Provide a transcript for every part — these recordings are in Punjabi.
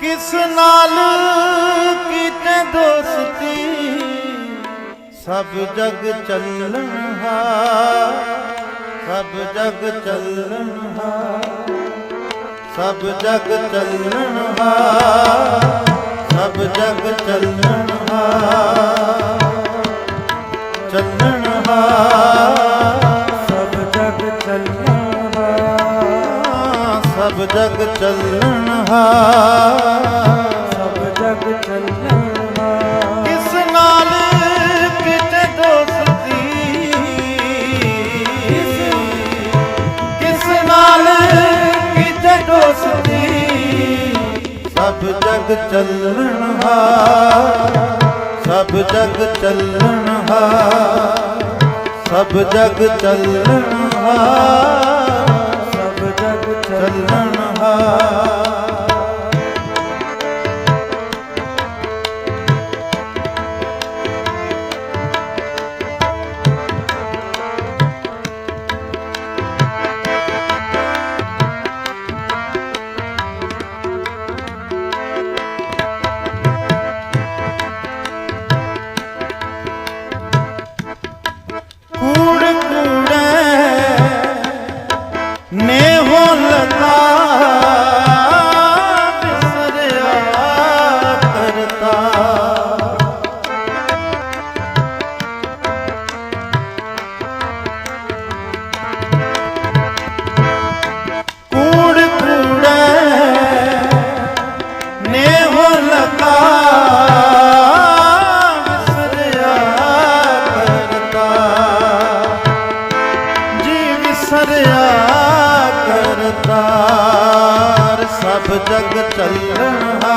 ਕਿਸ ਨਾਲ ਕੀਤੇ ਦੋਸਤੀ? ਸਭ ਜਗ ਚੱਲਣ ਹਾ, ਸਭ ਜਗ ਚੱਲਣ ਹਾ, ਸਭ ਜਗ ਚੱਲਣ ਹਾ, ਸਭ ਜਗ ਚੱਲਣ ਹਾ ਚੱਲਣ ਹਾ, ਸਭ ਜਗ ਚੱਲਣਾ ਸਭ ਜਗ ਚੱਲਣ ਸਭ ਜਗ ਚੱਲਣਾ ਕਿਸ ਨਾਲ ਕਿਤੇ ਦੋਸਤੀ ਕਿਸ ਨਾਲ ਕਿਤੇ ਦੋਸਤੀ ਸਭ ਜਗ ਚੱਲਣ ਹਾ, ਸਭ ਜਗ ਚੱਲਣ ਹਾ। ਸਭ ਜਗ ਚੱਲਣਾ ਸਭ ਜਗ ਚੱਲਣ ਹਾ।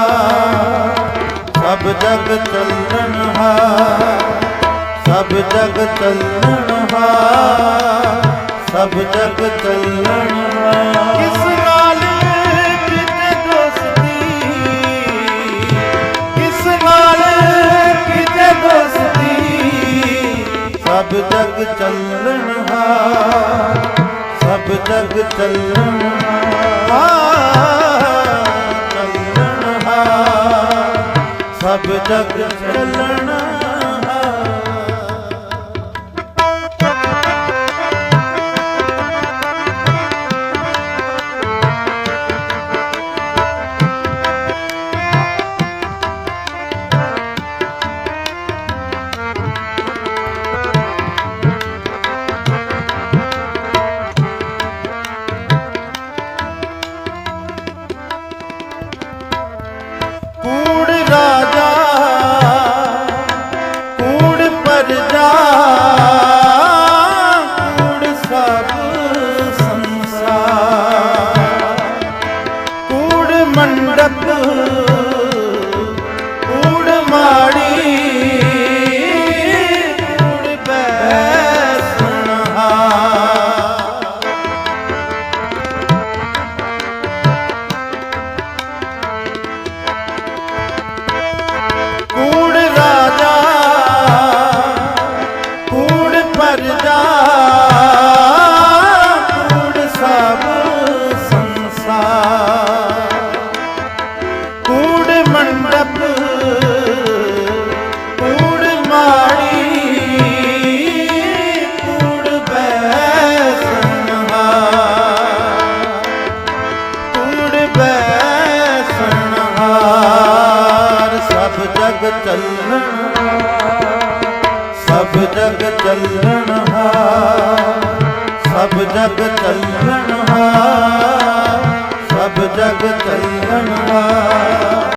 ਸਭ ਜਗ ਚੱਲਣ ਹਾ। ਸਭ ਜਗ ਚੱਲਣ ਹਾ। ਸਭ ਜਗ ਚੱਲਣ ਹਾ। ਕਿਸ ਨਾਲ ਕਿਤੇ ਦੋਸਤੀ? ਕਿਸ ਨਾਲ ਕਿਤੇ ਦੋਸਤੀ? ਸਭ ਜਗ ਚੱਲਣ ਸਭ ਜਗ ਚੱਲਣ ਸਭ ਜਗ ਚੱਲਣ ਜਗ ਚੱਲਣ ਸਭ ਜਗ ਚੱਲਣ ਸਭ ਜਗ ਚੱਲਣ ਸਭ ਜਗ